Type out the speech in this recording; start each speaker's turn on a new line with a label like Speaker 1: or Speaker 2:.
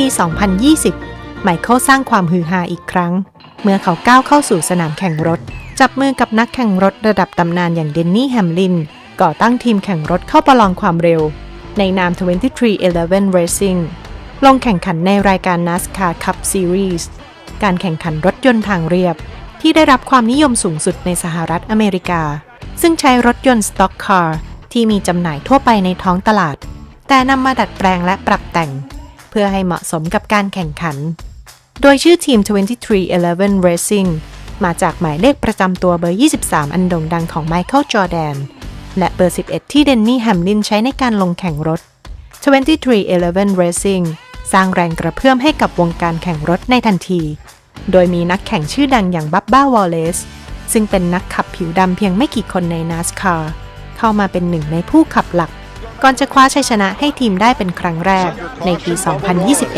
Speaker 1: ปี 2020 ไมเคิลสร้างความฮือฮาอีกครั้ง เมื่อเขาก้าวเข้าสู่สนามแข่งรถ จับมือกับนักแข่งรถระดับตำนานอย่างเดนนี่แฮมลิน ก่อตั้งทีมแข่งรถเข้าประลองความเร็ว ในนาม 2311 Racing ลงแข่งขันในรายการ NASCAR Cup Series การแข่งขันรถยนต์ทางเรียบ ที่ได้รับความนิยมสูงสุดในสหรัฐอเมริกา ซึ่งใช้รถยนต์ Stock Car ที่มีจำหน่ายทั่วไปในท้องตลาด แต่นำมาดัดแปลงและปรับแต่ง เพื่อให้เหมาะสมกับการแข่งขัน โดยชื่อทีม 2311 Racing มาจากหมายเลขประจำตัวเบอร์ 23 อันโด่งดังของไมเคิลจอร์แดน และเบอร์ 11 ที่เดนนี่แฮมลินใช้ในการลงแข่งรถ 2311 Racing สร้างแรงกระเพื่อมให้กับวงการแข่งรถในทันที โดยมีนักแข่งชื่อดังอย่างบับบ้าวอลเลซซึ่งเป็นนักขับผิวดำเพียงไม่กี่คนใน NASCAR เข้ามาเป็นหนึ่งในผู้ขับหลัก ก่อนจะคว้าชัยชนะให้ทีมได้เป็นครั้งแรกในปี 2021